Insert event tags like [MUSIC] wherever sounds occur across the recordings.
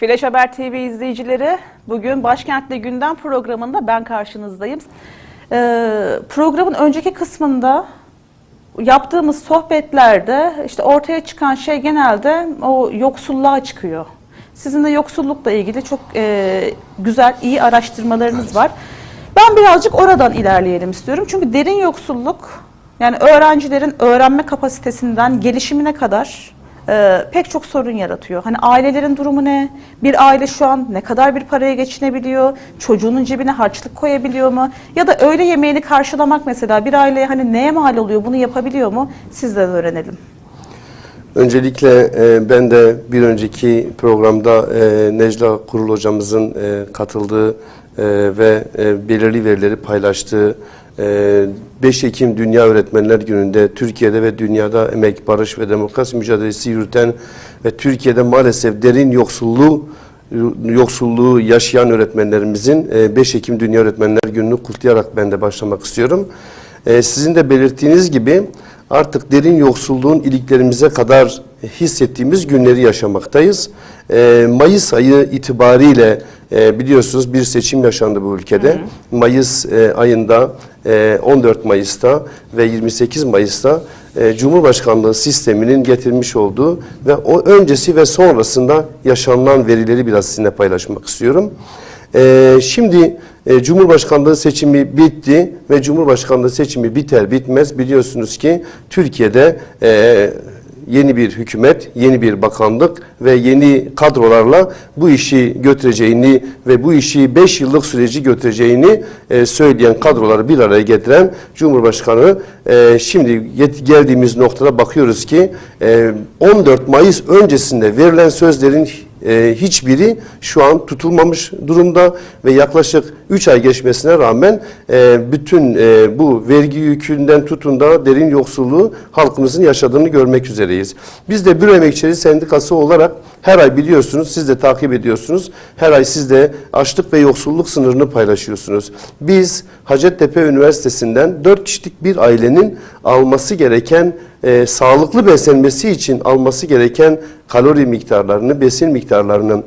Flash Haber TV izleyicileri bugün Başkentli Gündem programında ben karşınızdayım. Ee, programın önceki kısmında yaptığımız sohbetlerde işte ortaya çıkan şey genelde o yoksulluğa çıkıyor. Sizin de yoksullukla ilgili çok e, güzel, iyi araştırmalarınız var. Ben birazcık oradan ilerleyelim istiyorum. Çünkü derin yoksulluk yani öğrencilerin öğrenme kapasitesinden gelişimine kadar e, pek çok sorun yaratıyor. Hani ailelerin durumu ne? Bir aile şu an ne kadar bir paraya geçinebiliyor? Çocuğunun cebine harçlık koyabiliyor mu? Ya da öğle yemeğini karşılamak mesela bir aileye hani neye mal oluyor? Bunu yapabiliyor mu? Sizden öğrenelim. Öncelikle e, ben de bir önceki programda e, Necla Kurul hocamızın e, katıldığı e, ve e, belirli verileri paylaştığı 5 Ekim Dünya Öğretmenler Günü'nde Türkiye'de ve dünyada emek, barış ve demokrasi mücadelesi yürüten ve Türkiye'de maalesef derin yoksulluğu yoksulluğu yaşayan öğretmenlerimizin e, 5 Ekim Dünya Öğretmenler Günü'nü kutlayarak ben de başlamak istiyorum. E, Sizin de belirttiğiniz gibi artık derin yoksulluğun iliklerimize kadar hissettiğimiz günleri yaşamaktayız. E, Mayıs ayı itibariyle e, biliyorsunuz bir seçim yaşandı bu ülkede. Mayıs e, ayında e, 14 Mayıs'ta ve 28 Mayıs'ta e, Cumhurbaşkanlığı sisteminin getirmiş olduğu ve o öncesi ve sonrasında yaşanılan verileri biraz sizinle paylaşmak istiyorum. E, şimdi e, Cumhurbaşkanlığı seçimi bitti ve Cumhurbaşkanlığı seçimi biter bitmez biliyorsunuz ki Türkiye'de e, yeni bir hükümet, yeni bir bakanlık ve yeni kadrolarla bu işi götüreceğini ve bu işi 5 yıllık süreci götüreceğini e, söyleyen kadroları bir araya getiren Cumhurbaşkanı e, şimdi geldiğimiz noktada bakıyoruz ki e, 14 Mayıs öncesinde verilen sözlerin e, hiçbiri şu an tutulmamış durumda ve yaklaşık 3 ay geçmesine rağmen e, bütün e, bu vergi yükünden tutun da derin yoksulluğu halkımızın yaşadığını görmek üzereyiz. Biz de Büro Emekçileri Sendikası olarak her ay biliyorsunuz, siz de takip ediyorsunuz. Her ay siz de açlık ve yoksulluk sınırını paylaşıyorsunuz. Biz Hacettepe Üniversitesi'nden 4 kişilik bir ailenin alması gereken e, sağlıklı beslenmesi için alması gereken kalori miktarlarını, besin miktarlarını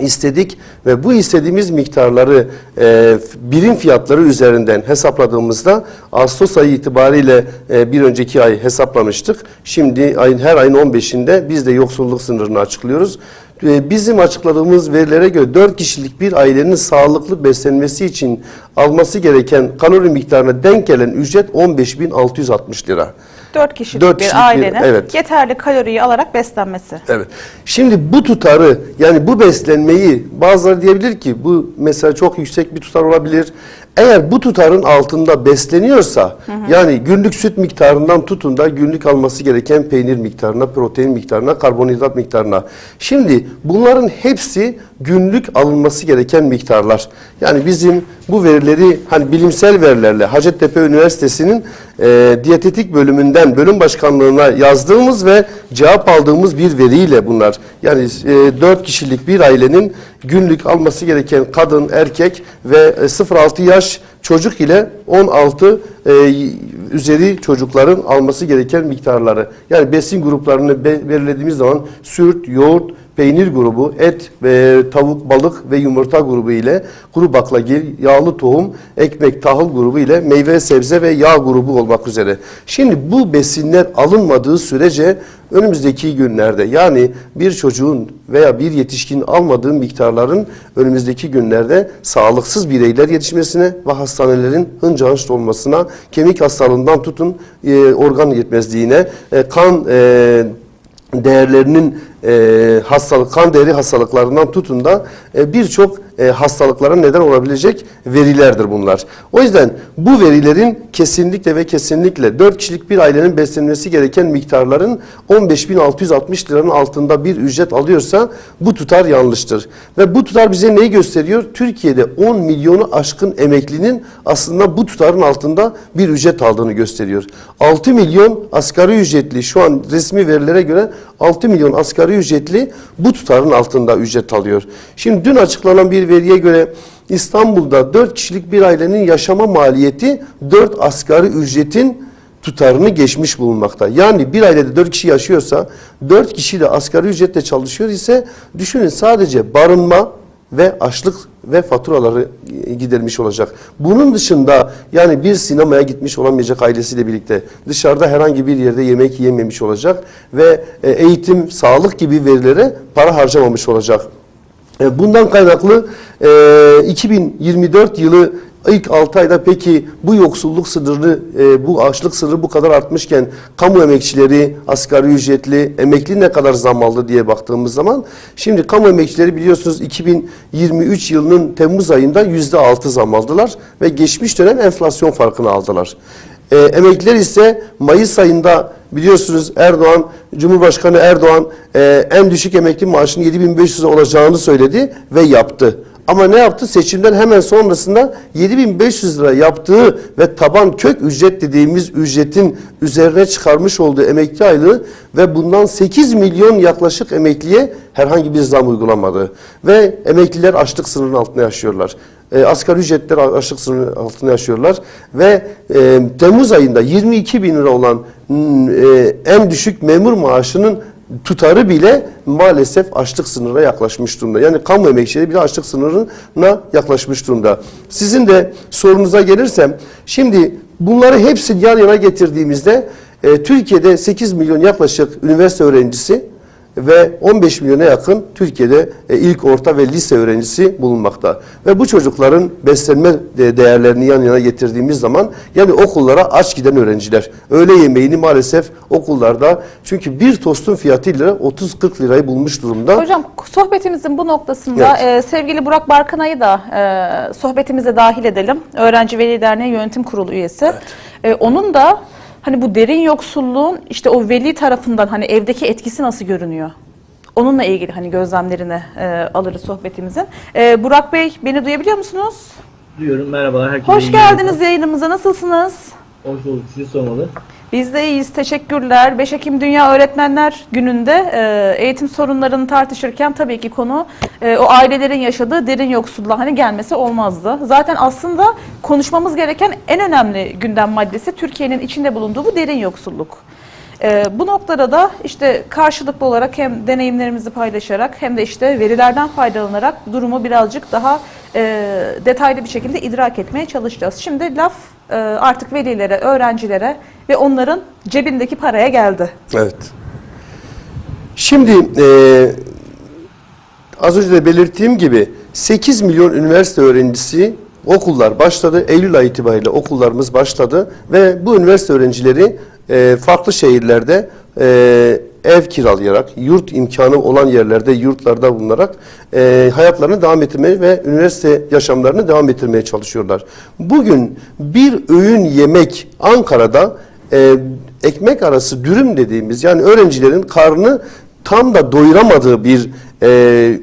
istedik ve bu istediğimiz miktarları e, birim fiyatları üzerinden hesapladığımızda Ağustos ayı itibariyle e, bir önceki ay hesaplamıştık. Şimdi ayın her ayın 15'inde biz de yoksulluk sınırını açıklıyoruz. E, Bizim açıkladığımız verilere göre 4 kişilik bir ailenin sağlıklı beslenmesi için alması gereken kalori miktarına denk gelen ücret 15.660 lira. 4 kişilik Dört bir kişilik bir- ailenin evet. yeterli kaloriyi alarak beslenmesi. Evet. Şimdi bu tutarı yani bu beslenmeyi bazıları diyebilir ki bu mesela çok yüksek bir tutar olabilir. Eğer bu tutarın altında besleniyorsa yani günlük süt miktarından tutun da günlük alması gereken peynir miktarına, protein miktarına, karbonhidrat miktarına. Şimdi bunların hepsi günlük alınması gereken miktarlar. Yani bizim bu verileri hani bilimsel verilerle Hacettepe Üniversitesi'nin e, diyetetik bölümünden bölüm başkanlığına yazdığımız ve cevap aldığımız bir veriyle bunlar. Yani e, 4 kişilik bir ailenin günlük alması gereken kadın, erkek ve e, 0-6 yaş çocuk ile 16 e, üzeri çocukların alması gereken miktarları. Yani besin gruplarını be- belirlediğimiz zaman süt, yoğurt, peynir grubu, et ve tavuk, balık ve yumurta grubu ile kuru baklagil, yağlı tohum, ekmek, tahıl grubu ile meyve, sebze ve yağ grubu olmak üzere. Şimdi bu besinler alınmadığı sürece önümüzdeki günlerde yani bir çocuğun veya bir yetişkinin almadığı miktarların önümüzdeki günlerde sağlıksız bireyler yetişmesine ve hastanelerin hınca hınç olmasına, kemik hastalığından tutun e, organ yetmezliğine, e, kan e, değerlerinin e, hastalık, kan değeri hastalıklarından tutun da e, birçok e, hastalıklara neden olabilecek verilerdir bunlar. O yüzden bu verilerin kesinlikle ve kesinlikle 4 kişilik bir ailenin beslenmesi gereken miktarların 15.660 liranın altında bir ücret alıyorsa bu tutar yanlıştır. Ve bu tutar bize neyi gösteriyor? Türkiye'de 10 milyonu aşkın emeklinin aslında bu tutarın altında bir ücret aldığını gösteriyor. 6 milyon asgari ücretli şu an resmi verilere göre 6 milyon asgari ücretli bu tutarın altında ücret alıyor. Şimdi dün açıklanan bir veriye göre İstanbul'da 4 kişilik bir ailenin yaşama maliyeti 4 asgari ücretin tutarını geçmiş bulunmakta. Yani bir ailede dört kişi yaşıyorsa dört kişi de asgari ücretle çalışıyor ise düşünün sadece barınma ve açlık ve faturaları gidermiş olacak. Bunun dışında yani bir sinemaya gitmiş olamayacak ailesiyle birlikte dışarıda herhangi bir yerde yemek yememiş olacak ve e, eğitim, sağlık gibi verilere para harcamamış olacak. E, Bundan kaynaklı e, 2024 yılı ilk 6 ayda peki bu yoksulluk sınırını, e, bu açlık sınırı bu kadar artmışken kamu emekçileri, asgari ücretli, emekli ne kadar zam aldı diye baktığımız zaman şimdi kamu emekçileri biliyorsunuz 2023 yılının Temmuz ayında %6 zam aldılar ve geçmiş dönem enflasyon farkını aldılar. E, emekliler ise Mayıs ayında biliyorsunuz Erdoğan, Cumhurbaşkanı Erdoğan e, en düşük emekli maaşının 7500 olacağını söyledi ve yaptı. Ama ne yaptı? Seçimden hemen sonrasında 7500 lira yaptığı ve taban kök ücret dediğimiz ücretin üzerine çıkarmış olduğu emekli aylığı ve bundan 8 milyon yaklaşık emekliye herhangi bir zam uygulamadı. Ve emekliler açlık sınırının altında yaşıyorlar e, asgari ücretler açlık sınırı altında yaşıyorlar ve e, Temmuz ayında 22 bin lira olan e, en düşük memur maaşının tutarı bile maalesef açlık sınırına yaklaşmış durumda. Yani kamu emekçileri bile açlık sınırına yaklaşmış durumda. Sizin de sorunuza gelirsem şimdi bunları hepsini yan yana getirdiğimizde e, Türkiye'de 8 milyon yaklaşık üniversite öğrencisi ve 15 milyona yakın Türkiye'de e, ilk orta ve lise öğrencisi bulunmakta. Ve bu çocukların beslenme de- değerlerini yan yana getirdiğimiz zaman yani okullara aç giden öğrenciler. Öğle yemeğini maalesef okullarda çünkü bir tostun fiyatıyla 30-40 lirayı bulmuş durumda. Hocam sohbetimizin bu noktasında Evet. e, sevgili Burak Barkanay'ı da e, sohbetimize dahil edelim. Öğrenci Veli Derneği Yönetim Kurulu üyesi. E, onun da hani bu derin yoksulluğun işte o veli tarafından hani evdeki etkisi nasıl görünüyor? Onunla ilgili hani gözlemlerini e, alırız sohbetimizin. E, Burak Bey beni duyabiliyor musunuz? Duyuyorum merhabalar herkese. Hoş geldiniz yayınımıza. Nasılsınız? Hoş bulduk sizi sormalı. Biz de iyiyiz. Teşekkürler. 5 Ekim Dünya Öğretmenler Günü'nde e, eğitim sorunlarını tartışırken tabii ki konu e, o ailelerin yaşadığı derin yoksulluğa hani gelmesi olmazdı. Zaten aslında konuşmamız gereken en önemli gündem maddesi Türkiye'nin içinde bulunduğu bu derin yoksulluk. E, bu noktada da işte karşılıklı olarak hem deneyimlerimizi paylaşarak hem de işte verilerden faydalanarak durumu birazcık daha e, detaylı bir şekilde idrak etmeye çalışacağız. Şimdi laf e, artık velilere, öğrencilere ve onların cebindeki paraya geldi. Evet. Şimdi e, az önce de belirttiğim gibi 8 milyon üniversite öğrencisi okullar başladı. Eylül ayı itibariyle okullarımız başladı ve bu üniversite öğrencileri e, farklı şehirlerde e, ev kiralayarak, yurt imkanı olan yerlerde, yurtlarda bulunarak e, hayatlarını devam ettirmeye ve üniversite yaşamlarını devam ettirmeye çalışıyorlar. Bugün bir öğün yemek Ankara'da e, ekmek arası dürüm dediğimiz yani öğrencilerin karnı tam da doyuramadığı bir e,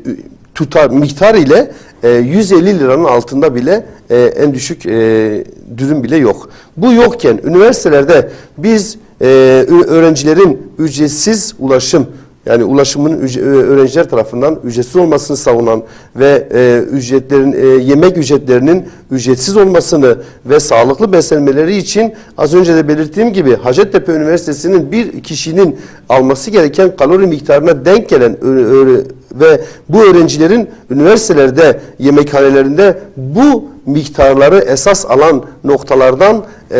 tutar miktar ile e, 150 liranın altında bile e, en düşük e, dürüm bile yok. Bu yokken üniversitelerde biz e, öğrencilerin ücretsiz ulaşım yani ulaşımın ö- öğrenciler tarafından ücretsiz olmasını savunan ve e, ücretlerin e, yemek ücretlerinin ücretsiz olmasını ve sağlıklı beslenmeleri için az önce de belirttiğim gibi Hacettepe Üniversitesi'nin bir kişinin alması gereken kalori miktarına denk gelen ve bu öğrencilerin üniversitelerde yemekhanelerinde bu miktarları esas alan noktalardan e,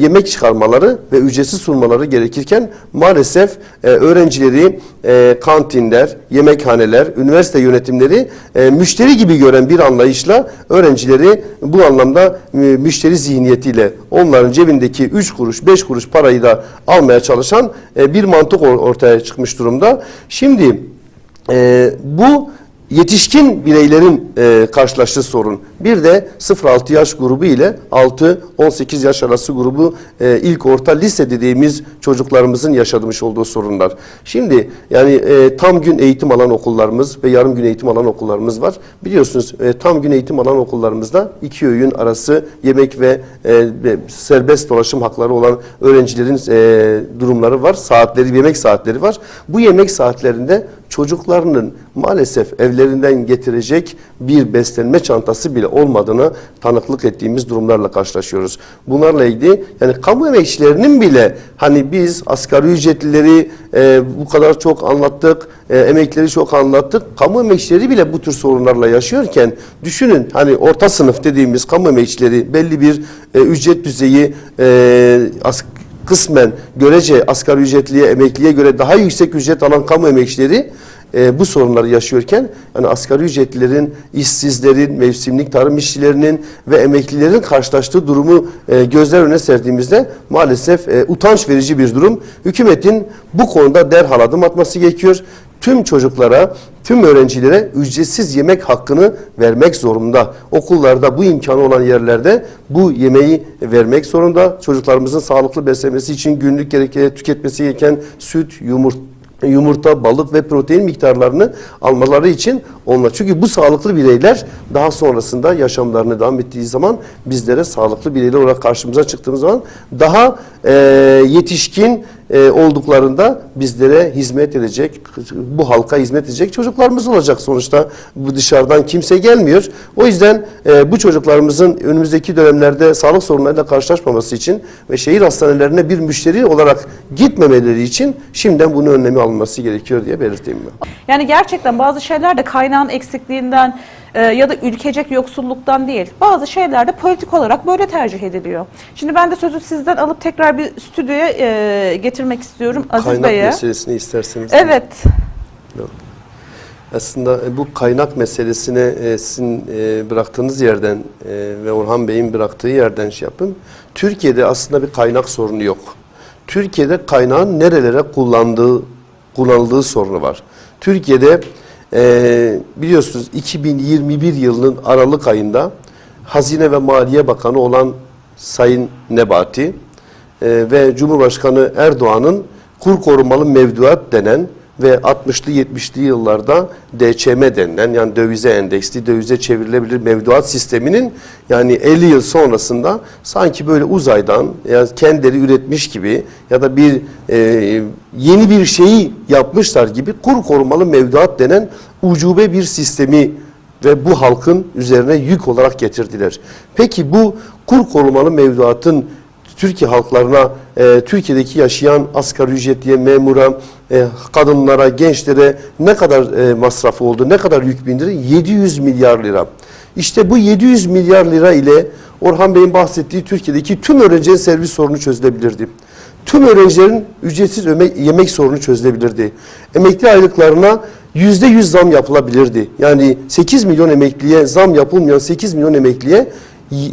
yemek çıkarmaları ve ücretsiz sunmaları gerekirken maalesef e, öğrencileri e, kantinler, yemekhaneler, üniversite yönetimleri e, müşteri gibi gören bir anlayışla öğrencileri bu anlamda e, müşteri zihniyetiyle onların cebindeki 3 kuruş, 5 kuruş parayı da almaya çalışan e, bir mantık or- ortaya çıkmış durumda. Şimdi e, bu yetişkin bireylerin e, karşılaştığı sorun. Bir de 0-6 yaş grubu ile 6-18 yaş arası grubu e, ilk orta lise dediğimiz çocuklarımızın yaşamış olduğu sorunlar. Şimdi yani e, tam gün eğitim alan okullarımız ve yarım gün eğitim alan okullarımız var. Biliyorsunuz e, tam gün eğitim alan okullarımızda iki öğün arası yemek ve, e, serbest dolaşım hakları olan öğrencilerin e, durumları var. Saatleri, yemek saatleri var. Bu yemek saatlerinde çocuklarının maalesef evlerinden getirecek bir beslenme çantası bile olmadığını tanıklık ettiğimiz durumlarla karşılaşıyoruz. Bunlarla ilgili yani kamu emekçilerinin bile hani biz asgari ücretlileri e, bu kadar çok anlattık, e, emeklileri çok anlattık. Kamu emekçileri bile bu tür sorunlarla yaşıyorken düşünün hani orta sınıf dediğimiz kamu emekçileri belli bir e, ücret düzeyi e, as- kısmen görece asgari ücretliye, emekliye göre daha yüksek ücret alan kamu emekçileri e, bu sorunları yaşıyorken yani asgari ücretlilerin, işsizlerin, mevsimlik tarım işçilerinin ve emeklilerin karşılaştığı durumu e, gözler önüne serdiğimizde maalesef e, utanç verici bir durum. Hükümetin bu konuda derhal adım atması gerekiyor. Tüm çocuklara, tüm öğrencilere ücretsiz yemek hakkını vermek zorunda. Okullarda bu imkanı olan yerlerde bu yemeği vermek zorunda. Çocuklarımızın sağlıklı beslenmesi için günlük gereke, tüketmesi gereken süt, yumurta, yumurta, balık ve protein miktarlarını almaları için onlar. Çünkü bu sağlıklı bireyler daha sonrasında yaşamlarını devam ettiği zaman bizlere sağlıklı bireyler olarak karşımıza çıktığımız zaman daha e, yetişkin e, olduklarında bizlere hizmet edecek, bu halka hizmet edecek çocuklarımız olacak sonuçta. Bu dışarıdan kimse gelmiyor. O yüzden e, bu çocuklarımızın önümüzdeki dönemlerde sağlık sorunlarıyla karşılaşmaması için ve şehir hastanelerine bir müşteri olarak gitmemeleri için şimdiden bunun önlemi alınması gerekiyor diye belirteyim ben. Yani gerçekten bazı şeyler de kaynağın eksikliğinden e, ya da ülkecek yoksulluktan değil. Bazı şeyler de politik olarak böyle tercih ediliyor. Şimdi ben de sözü sizden alıp tekrar bir stüdyoya e, getirmek istiyorum Aziz Kaynak Bey'e. meselesini isterseniz. Evet. Aslında e, bu kaynak meselesine e, sizin e, bıraktığınız yerden e, ve Orhan Bey'in bıraktığı yerden şey yapın. Türkiye'de aslında bir kaynak sorunu yok. Türkiye'de kaynağın nerelere kullandığı kullanıldığı sorunu var. Türkiye'de e, biliyorsunuz 2021 yılının Aralık ayında Hazine ve Maliye Bakanı olan Sayın Nebati e, ve Cumhurbaşkanı Erdoğan'ın kur korumalı mevduat denen ve 60'lı 70'li yıllarda DÇM denilen yani dövize endeksli, dövize çevrilebilir mevduat sisteminin yani 50 yıl sonrasında sanki böyle uzaydan ya kendileri üretmiş gibi ya da bir e, yeni bir şeyi yapmışlar gibi kur korumalı mevduat denen ucube bir sistemi ve bu halkın üzerine yük olarak getirdiler. Peki bu kur korumalı mevduatın Türkiye halklarına, e, Türkiye'deki yaşayan asgari ücretliye, memura, e, kadınlara, gençlere ne kadar e, masrafı oldu, ne kadar yük bindirdi? 700 milyar lira. İşte bu 700 milyar lira ile Orhan Bey'in bahsettiği Türkiye'deki tüm öğrencilerin servis sorunu çözülebilirdi. Tüm öğrencilerin ücretsiz yemek sorunu çözülebilirdi. Emekli aylıklarına yüzde yüz zam yapılabilirdi. Yani 8 milyon emekliye zam yapılmayan 8 milyon emekliye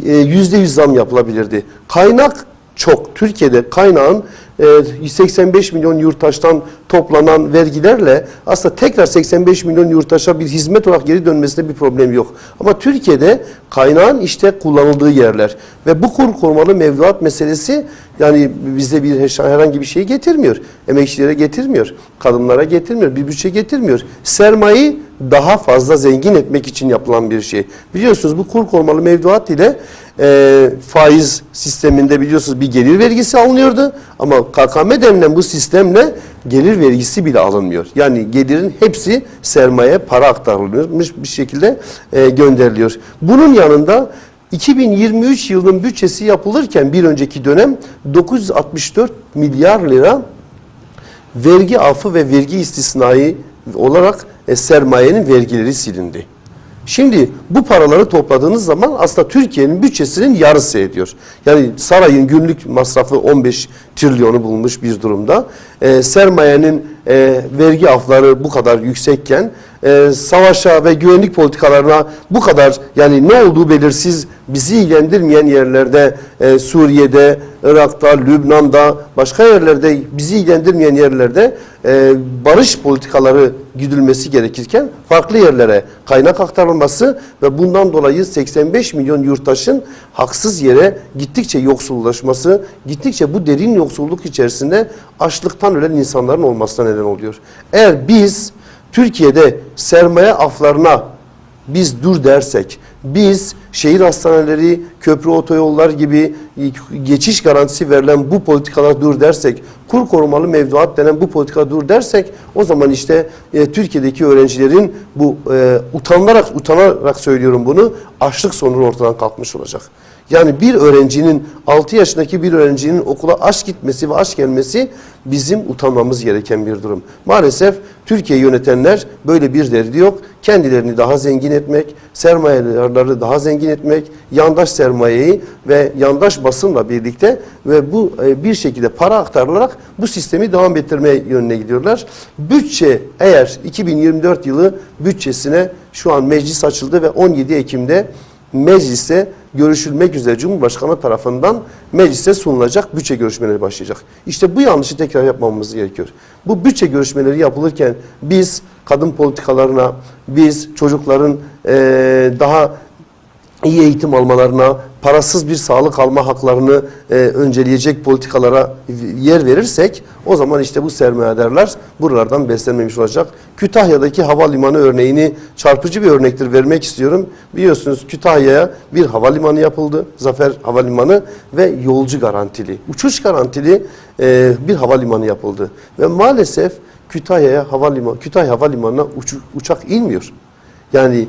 e, yüzde yüz zam yapılabilirdi. Kaynak çok. Türkiye'de kaynağın e, 85 milyon yurttaştan toplanan vergilerle aslında tekrar 85 milyon yurttaşa bir hizmet olarak geri dönmesinde bir problem yok. Ama Türkiye'de kaynağın işte kullanıldığı yerler ve bu kur korumalı mevduat meselesi yani bize bir herhangi bir şey getirmiyor. Emekçilere getirmiyor. Kadınlara getirmiyor. Bir bütçe getirmiyor. Sermayeyi daha fazla zengin etmek için yapılan bir şey. Biliyorsunuz bu kur korumalı mevduat ile e, faiz sisteminde biliyorsunuz bir gelir vergisi alınıyordu. Ama KKM denilen bu sistemle gelir vergisi bile alınmıyor. Yani gelirin hepsi sermaye para aktarılmış bir şekilde e, gönderiliyor. Bunun yanında 2023 yılının bütçesi yapılırken bir önceki dönem 964 milyar lira vergi affı ve vergi istisnai olarak e, sermayenin vergileri silindi. Şimdi bu paraları topladığınız zaman aslında Türkiye'nin bütçesinin yarısı ediyor. Yani sarayın günlük masrafı 15 trilyonu bulmuş bir durumda. E, sermayenin e, vergi afları bu kadar yüksekken e, savaşa ve güvenlik politikalarına bu kadar yani ne olduğu belirsiz bizi ilgilendirmeyen yerlerde e, Suriye'de, Irak'ta, Lübnan'da başka yerlerde bizi ilgilendirmeyen yerlerde e, barış politikaları güdülmesi gerekirken farklı yerlere kaynak aktarılması ve bundan dolayı 85 milyon yurttaşın haksız yere gittikçe yoksullaşması, gittikçe bu derin yoksulluk içerisinde açlıktan ölen insanların olmasına neden oluyor. Eğer biz Türkiye'de sermaye aflarına biz dur dersek, biz şehir hastaneleri, köprü otoyollar gibi geçiş garantisi verilen bu politikalar dur dersek, kur korumalı mevduat denen bu politika dur dersek o zaman işte e, Türkiye'deki öğrencilerin bu e, utanılarak utanarak söylüyorum bunu açlık sorunu ortadan kalkmış olacak. Yani bir öğrencinin 6 yaşındaki bir öğrencinin okula aç gitmesi ve aç gelmesi bizim utanmamız gereken bir durum. Maalesef Türkiye yönetenler böyle bir derdi yok. Kendilerini daha zengin etmek, sermayeleri daha zengin etmek, yandaş sermayeyi ve yandaş basınla birlikte ve bu e, bir şekilde para aktarılarak bu sistemi devam ettirme yönüne gidiyorlar. Bütçe eğer 2024 yılı bütçesine şu an meclis açıldı ve 17 Ekim'de meclise görüşülmek üzere Cumhurbaşkanı tarafından meclise sunulacak bütçe görüşmeleri başlayacak. İşte bu yanlışı tekrar yapmamamız gerekiyor. Bu bütçe görüşmeleri yapılırken biz kadın politikalarına, biz çocukların eee, daha iyi eğitim almalarına, parasız bir sağlık alma haklarını e, önceleyecek politikalara yer verirsek o zaman işte bu sermayedarlar buralardan beslenmemiş olacak. Kütahya'daki havalimanı örneğini çarpıcı bir örnektir vermek istiyorum. Biliyorsunuz Kütahya'ya bir havalimanı yapıldı. Zafer Havalimanı ve yolcu garantili, uçuş garantili e, bir havalimanı yapıldı. Ve maalesef Kütahya'ya havalimanı, Kütahya Havalimanı'na uçu- uçak inmiyor. Yani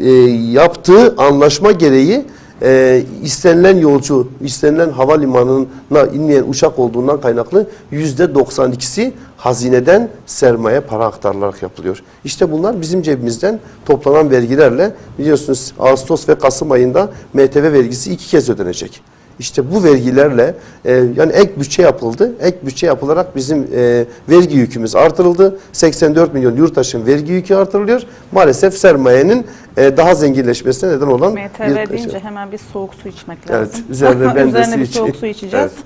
e, yaptığı anlaşma gereği e, istenilen yolcu, istenilen havalimanına inmeyen uçak olduğundan kaynaklı yüzde 92'si hazineden sermaye para aktarılarak yapılıyor. İşte bunlar bizim cebimizden toplanan vergilerle biliyorsunuz Ağustos ve Kasım ayında MTV vergisi iki kez ödenecek. İşte bu vergilerle e, yani ek bütçe yapıldı. Ek bütçe yapılarak bizim e, vergi yükümüz artırıldı. 84 milyon yurttaşın vergi yükü artırılıyor. Maalesef sermayenin e, daha zenginleşmesine neden olan MTV bir deyince hemen bir soğuk su içmek Evet, lazım. üzerine [LAUGHS] ben de Üzerine su bir soğuk su içeceğiz. Evet.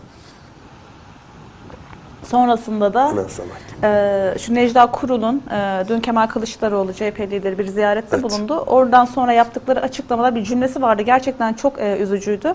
Sonrasında da. Ee, şu Necla Kurul'un e, dün Kemal Kılıçdaroğlu CHP lideri bir ziyarette Evet. bulundu. Oradan sonra yaptıkları açıklamada bir cümlesi vardı. Gerçekten çok e, üzücüydü.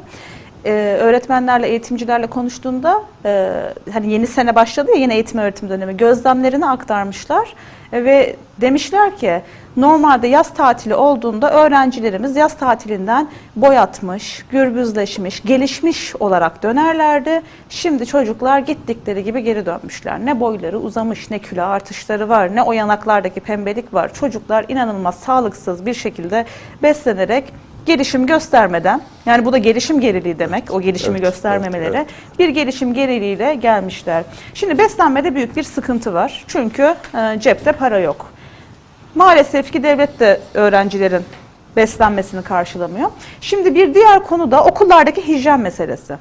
Ee, öğretmenlerle, eğitimcilerle konuştuğunda e, hani yeni sene başladı ya yeni eğitim öğretim dönemi gözlemlerini aktarmışlar E, ve demişler ki normalde yaz tatili olduğunda öğrencilerimiz yaz tatilinden boyatmış, gürbüzleşmiş, gelişmiş olarak dönerlerdi. Şimdi çocuklar gittikleri gibi geri dönmüşler. Ne boyları uzamış, ne kilo artışları var, ne o yanaklardaki pembelik var. Çocuklar inanılmaz sağlıksız bir şekilde beslenerek gelişim göstermeden, yani bu da gelişim geriliği demek, o gelişimi Evet, göstermemeleri, evet, bir gelişim geriliğiyle gelmişler. Şimdi beslenmede büyük bir sıkıntı var. Çünkü e, cepte para yok. Maalesef ki devlet de öğrencilerin beslenmesini karşılamıyor. Şimdi bir diğer konu da okullardaki hijyen meselesi.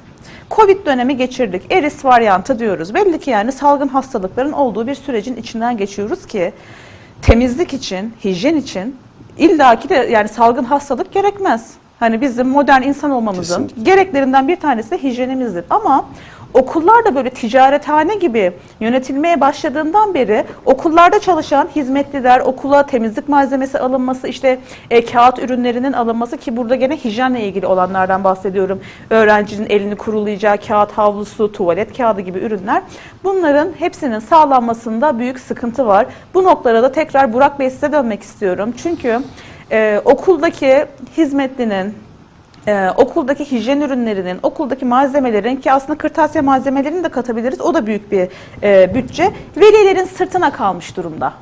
Covid dönemi geçirdik. Eris varyantı diyoruz. Belli ki yani salgın hastalıkların olduğu bir sürecin içinden geçiyoruz ki temizlik için, hijyen için illaki de yani salgın hastalık gerekmez. Hani bizim modern insan olmamızın Kesinlikle. gereklerinden bir tanesi de hijyenimizdir. Ama okullar da böyle ticarethane gibi yönetilmeye başladığından beri okullarda çalışan hizmetliler, okula temizlik malzemesi alınması, işte e, kağıt ürünlerinin alınması ki burada gene hijyenle ilgili olanlardan bahsediyorum. Öğrencinin elini kurulayacağı kağıt havlusu, tuvalet kağıdı gibi ürünler. Bunların hepsinin sağlanmasında büyük sıkıntı var. Bu noktada da tekrar Burak Bey size dönmek istiyorum. Çünkü e, okuldaki hizmetlinin, ee, okuldaki hijyen ürünlerinin, okuldaki malzemelerin ki aslında kırtasiye malzemelerini de katabiliriz. O da büyük bir e, bütçe. Velilerin sırtına kalmış durumda.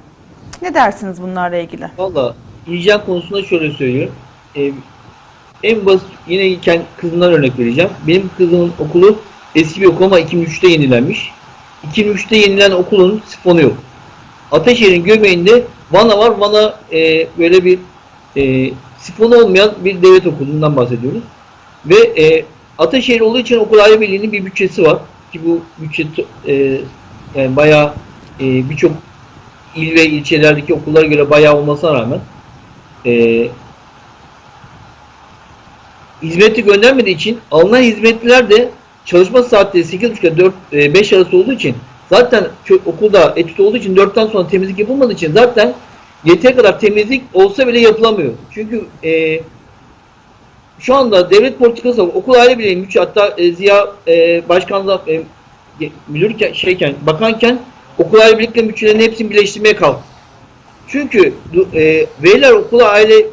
Ne dersiniz bunlarla ilgili? Valla hijyen konusunda şöyle söylüyorum. Ee, en basit yine kendi kızımdan örnek vereceğim. Benim kızımın okulu eski bir okul ama 2003'te yenilenmiş. 2003'te yenilen okulun sifonu yok. Ateşehir'in göbeğinde Vana var. Vana e, böyle bir e, sifonu olmayan bir devlet okulundan bahsediyoruz. Ve e, Ataşehir olduğu için okul aile birliğinin bir bütçesi var. Ki bu bütçe e, yani bayağı e, birçok il ve ilçelerdeki okullara göre bayağı olmasına rağmen e, hizmeti göndermediği için alınan hizmetliler de çalışma saatleri 8.30'da 4 e, 5 arası olduğu için zaten okulda etüt olduğu için 4'ten sonra temizlik yapılmadığı için zaten yeteri kadar temizlik olsa bile yapılamıyor. Çünkü e, şu anda devlet politikası okul aile birliği müdür hatta e, Ziya e, başkanlığa e, müdürken şeyken bakanken okul aile birlikleri bütçelerini hepsini birleştirmeye kalktı. Çünkü e, veliler okula aile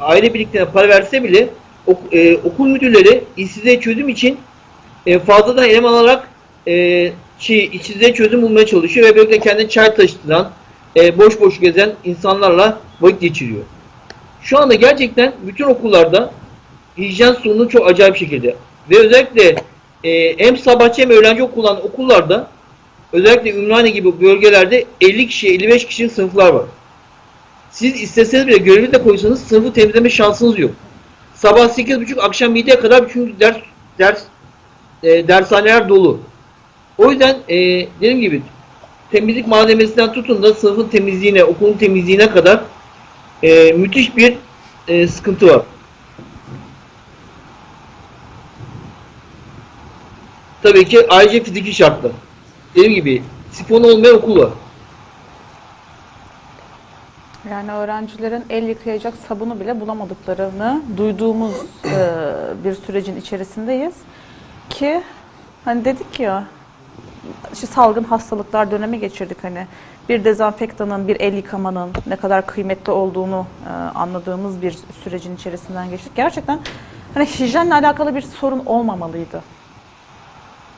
aile birliklerine para verse bile ok- e, okul müdürleri işsizliğe çözüm için e, fazladan eleman alarak e, şey, işsizliğe çözüm bulmaya çalışıyor ve böylelikle kendine çay taşıtılan, e, boş boş gezen insanlarla vakit geçiriyor. Şu anda gerçekten bütün okullarda hijyen sorunu çok acayip şekilde. Ve özellikle e, hem sabahçı hem öğlenci okulan okullarda özellikle Ümraniye gibi bölgelerde 50 kişi 55 kişilik sınıflar var. Siz isteseniz bile görevli de koysanız sınıfı temizleme şansınız yok. Sabah 8.30 akşam 7'ye kadar çünkü ders ders e, dershaneler dolu. O yüzden e, dediğim gibi temizlik malzemesinden tutun da sınıfın temizliğine, okulun temizliğine kadar e, müthiş bir e, sıkıntı var. Tabii ki ayrıca fiziki şartlar. Dediğim gibi sifonu olmayan okul var. Yani öğrencilerin el yıkayacak sabunu bile bulamadıklarını duyduğumuz e, bir sürecin içerisindeyiz. Ki hani dedik ya işte salgın hastalıklar dönemi geçirdik hani bir dezenfektanın, bir el yıkamanın ne kadar kıymetli olduğunu e, anladığımız bir sürecin içerisinden geçtik. Gerçekten hani hijyenle alakalı bir sorun olmamalıydı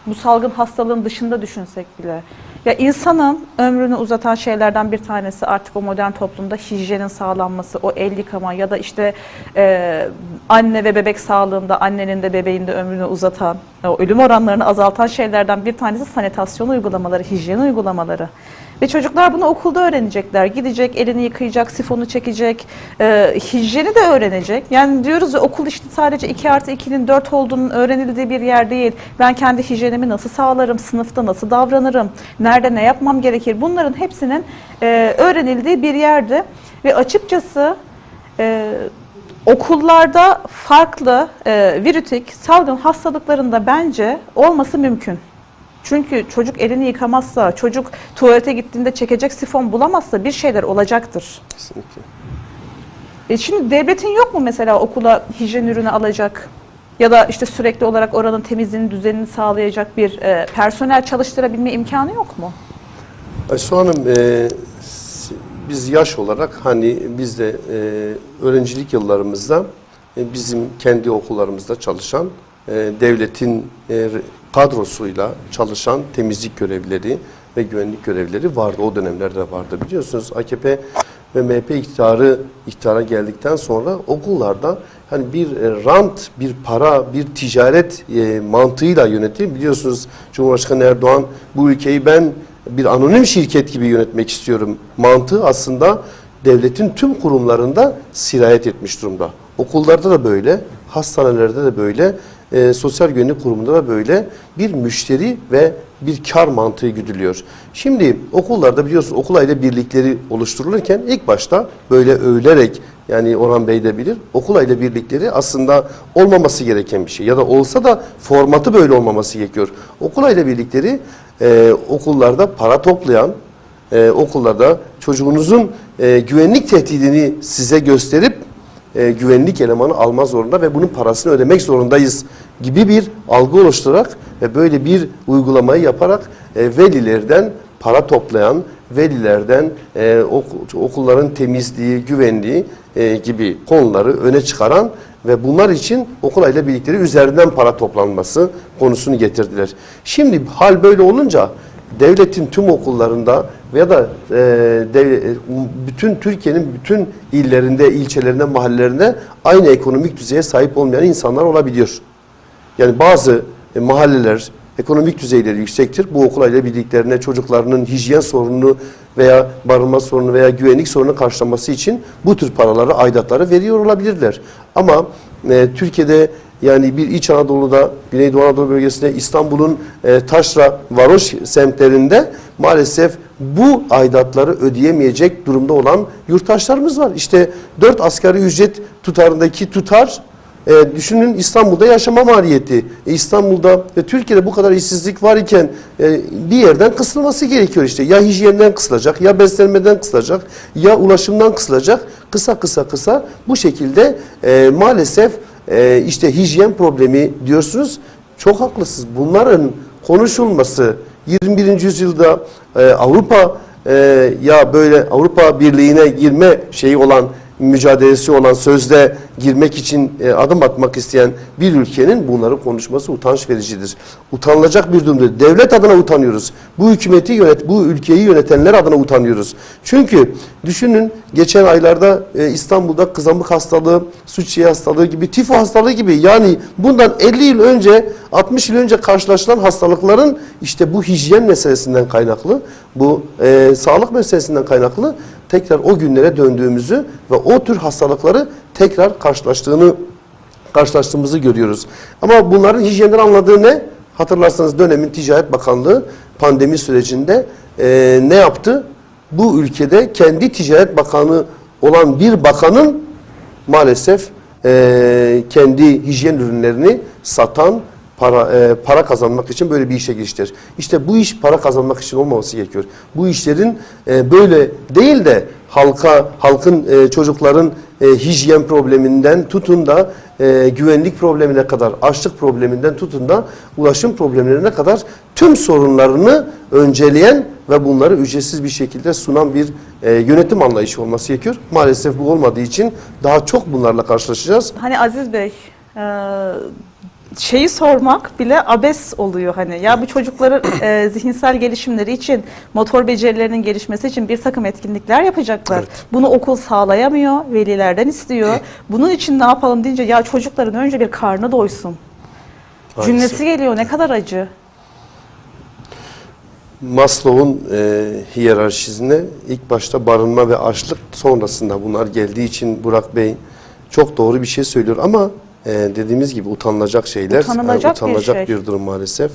bu salgın hastalığın dışında düşünsek bile. Ya insanın ömrünü uzatan şeylerden bir tanesi artık o modern toplumda hijyenin sağlanması, o el yıkama ya da işte e, anne ve bebek sağlığında annenin de bebeğin de ömrünü uzatan, o ölüm oranlarını azaltan şeylerden bir tanesi sanitasyon uygulamaları, hijyen uygulamaları. Ve çocuklar bunu okulda öğrenecekler. Gidecek, elini yıkayacak, sifonu çekecek, e, hijyeni de öğrenecek. Yani diyoruz ya okul işte sadece 2 artı 2'nin 4 olduğunun öğrenildiği bir yer değil. Ben kendi hijyenimi nasıl sağlarım, sınıfta nasıl davranırım, nerede ne yapmam gerekir bunların hepsinin e, öğrenildiği bir yerdi. Ve açıkçası e, okullarda farklı e, virütik salgın hastalıklarında bence olması mümkün. Çünkü çocuk elini yıkamazsa, çocuk tuvalete gittiğinde çekecek sifon bulamazsa bir şeyler olacaktır. Kesinlikle. E şimdi devletin yok mu mesela okula hijyen ürünü alacak ya da işte sürekli olarak oranın temizliğini, düzenini sağlayacak bir e, personel çalıştırabilme imkanı yok mu? Aysu Hanım, e, biz yaş olarak hani biz de e, öğrencilik yıllarımızda e, bizim kendi okullarımızda çalışan e, devletin e, kadrosuyla çalışan temizlik görevlileri ve güvenlik görevlileri vardı. O dönemlerde vardı. Biliyorsunuz AKP ve MHP iktidarı iktidara geldikten sonra okullarda hani bir e, rant, bir para, bir ticaret e, mantığıyla yönetildi. Biliyorsunuz Cumhurbaşkanı Erdoğan bu ülkeyi ben bir anonim şirket gibi yönetmek istiyorum. Mantığı aslında devletin tüm kurumlarında sirayet etmiş durumda. Okullarda da böyle, hastanelerde de böyle, e, sosyal güvenlik kurumunda da böyle bir müşteri ve bir kar mantığı güdülüyor. Şimdi okullarda biliyorsunuz okul aile birlikleri oluşturulurken ilk başta böyle övülerek yani Orhan Bey de bilir okul aile birlikleri aslında olmaması gereken bir şey ya da olsa da formatı böyle olmaması gerekiyor. Okul aile birlikleri e, okullarda para toplayan, e, okullarda çocuğunuzun e, güvenlik tehdidini size gösterip e, güvenlik elemanı alma zorunda ve bunun parasını ödemek zorundayız gibi bir algı oluşturarak ve böyle bir uygulamayı yaparak e, velilerden para toplayan, velilerden e, oku- okulların temizliği, güvenliği e, gibi konuları öne çıkaran ve bunlar için okul aile birlikleri üzerinden para toplanması konusunu getirdiler. Şimdi hal böyle olunca devletin tüm okullarında veya da e, dev- e, bütün Türkiye'nin bütün illerinde, ilçelerinde, mahallelerinde aynı ekonomik düzeye sahip olmayan insanlar olabiliyor. Yani bazı e, mahalleler ekonomik düzeyleri yüksektir. Bu okul aile birliklerine çocuklarının hijyen sorununu veya barınma sorunu veya güvenlik sorunu karşılaması için bu tür paraları, aidatları veriyor olabilirler. Ama e, Türkiye'de yani bir İç Anadolu'da, Güneydoğu Anadolu bölgesinde, İstanbul'un e, Taşra, Varoş semtlerinde maalesef bu aidatları ödeyemeyecek durumda olan yurttaşlarımız var. İşte 4 asgari ücret tutarındaki tutar e, düşünün İstanbul'da yaşama maliyeti. E, İstanbul'da ve Türkiye'de bu kadar işsizlik var iken e, bir yerden kısılması gerekiyor işte. Ya hijyenden kısılacak, ya beslenmeden kısılacak, ya ulaşımdan kısılacak. Kısa kısa kısa bu şekilde e, maalesef e, işte hijyen problemi diyorsunuz. Çok haklısınız. Bunların konuşulması 21. yüzyılda e, Avrupa e, ya böyle Avrupa Birliği'ne girme şeyi olan mücadelesi olan sözde girmek için e, adım atmak isteyen bir ülkenin bunları konuşması utanç vericidir. Utanılacak bir durumdur. Devlet adına utanıyoruz. Bu hükümeti yönet, bu ülkeyi yönetenler adına utanıyoruz. Çünkü düşünün geçen aylarda e, İstanbul'da kızamık hastalığı, su çiğ hastalığı gibi, tifo hastalığı gibi yani bundan 50 yıl önce, 60 yıl önce karşılaşılan hastalıkların işte bu hijyen meselesinden kaynaklı, bu e, sağlık meselesinden kaynaklı tekrar o günlere döndüğümüzü ve o tür hastalıkları tekrar karşılaştığını karşılaştığımızı görüyoruz. Ama bunların hijyenden anladığı ne? Hatırlarsanız dönemin Ticaret Bakanlığı pandemi sürecinde e, ne yaptı? Bu ülkede kendi Ticaret Bakanı olan bir bakanın maalesef e, kendi hijyen ürünlerini satan, para e, para kazanmak için böyle bir işe giriştir. İşte bu iş para kazanmak için olmaması gerekiyor. Bu işlerin e, böyle değil de halka, halkın, e, çocukların e, hijyen probleminden tutun da e, güvenlik problemine kadar, açlık probleminden tutun da ulaşım problemlerine kadar tüm sorunlarını önceleyen ve bunları ücretsiz bir şekilde sunan bir e, yönetim anlayışı olması gerekiyor. Maalesef bu olmadığı için daha çok bunlarla karşılaşacağız. Hani Aziz Bey, e, şeyi sormak bile abes oluyor hani. Ya bu çocukların [COUGHS] e, zihinsel gelişimleri için, motor becerilerinin gelişmesi için bir takım etkinlikler yapacaklar. Evet. Bunu okul sağlayamıyor, velilerden istiyor. Bunun için ne yapalım deyince ya çocukların önce bir karnı doysun. Maalesef. Cümlesi geliyor ne kadar acı. Maslow'un e, hiyerarşisine ilk başta barınma ve açlık sonrasında bunlar geldiği için Burak Bey çok doğru bir şey söylüyor ama e, dediğimiz gibi utanılacak şeyler, Utanılacak bir utanılacak şey. bir durum maalesef.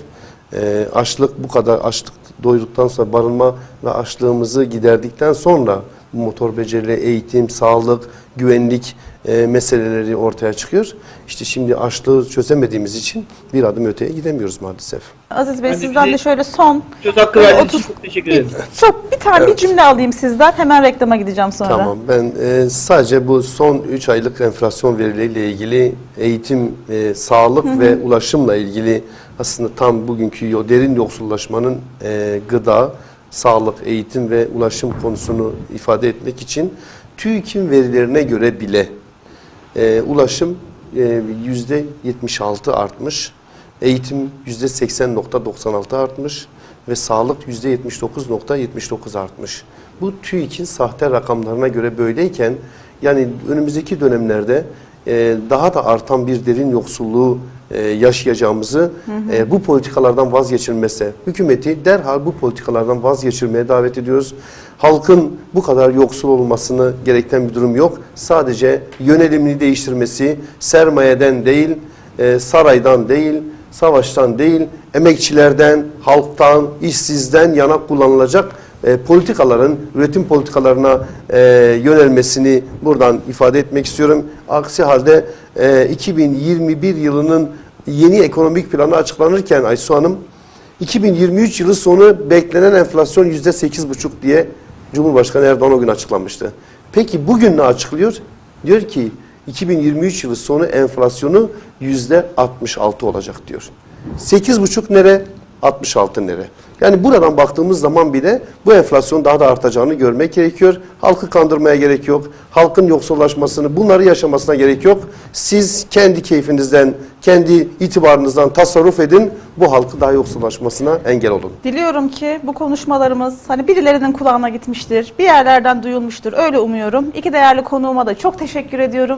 E, açlık bu kadar açlık doyduktan sonra barınma ve açlığımızı giderdikten sonra motor becerileri, eğitim, sağlık, güvenlik e, meseleleri ortaya çıkıyor. İşte şimdi açlığı çözemediğimiz için bir adım öteye gidemiyoruz maalesef. Aziz Bey sizden de şöyle son Söz hakkı verdiğiniz için çok teşekkür ederim. çok bir tane bir cümle alayım sizden hemen reklama gideceğim sonra. Tamam ben e, sadece bu son 3 aylık enflasyon verileriyle ilgili eğitim, e, sağlık ve ulaşımla ilgili aslında tam bugünkü o derin yoksullaşmanın e, gıda, sağlık, eğitim ve ulaşım konusunu ifade etmek için TÜİK'in verilerine göre bile e, ulaşım yüzde 76 artmış, eğitim yüzde 80.96 artmış ve sağlık yüzde 79.79 artmış. Bu TÜİK'in sahte rakamlarına göre böyleyken yani önümüzdeki dönemlerde e, daha da artan bir derin yoksulluğu e, yaşayacağımızı e, bu politikalardan vazgeçilmesi, hükümeti derhal bu politikalardan vazgeçirmeye davet ediyoruz. Halkın bu kadar yoksul olmasını gerekten bir durum yok. Sadece yönelimini değiştirmesi, sermayeden değil, e, saraydan değil, savaştan değil, emekçilerden, halktan, işsizden yana kullanılacak e, politikaların, üretim politikalarına e, yönelmesini buradan ifade etmek istiyorum. Aksi halde e, 2021 yılının yeni ekonomik planı açıklanırken Aysu Hanım, 2023 yılı sonu beklenen enflasyon %8,5 diye Cumhurbaşkanı Erdoğan o gün açıklamıştı. Peki bugün ne açıklıyor? Diyor ki 2023 yılı sonu enflasyonu %66 olacak diyor. 8,5 nere? 66 nere? Yani buradan baktığımız zaman bile bu enflasyon daha da artacağını görmek gerekiyor. Halkı kandırmaya gerek yok. Halkın yoksullaşmasını, bunları yaşamasına gerek yok. Siz kendi keyfinizden, kendi itibarınızdan tasarruf edin. Bu halkı daha yoksullaşmasına engel olun. Diliyorum ki bu konuşmalarımız hani birilerinin kulağına gitmiştir, bir yerlerden duyulmuştur. Öyle umuyorum. İki değerli konuğuma da çok teşekkür ediyorum.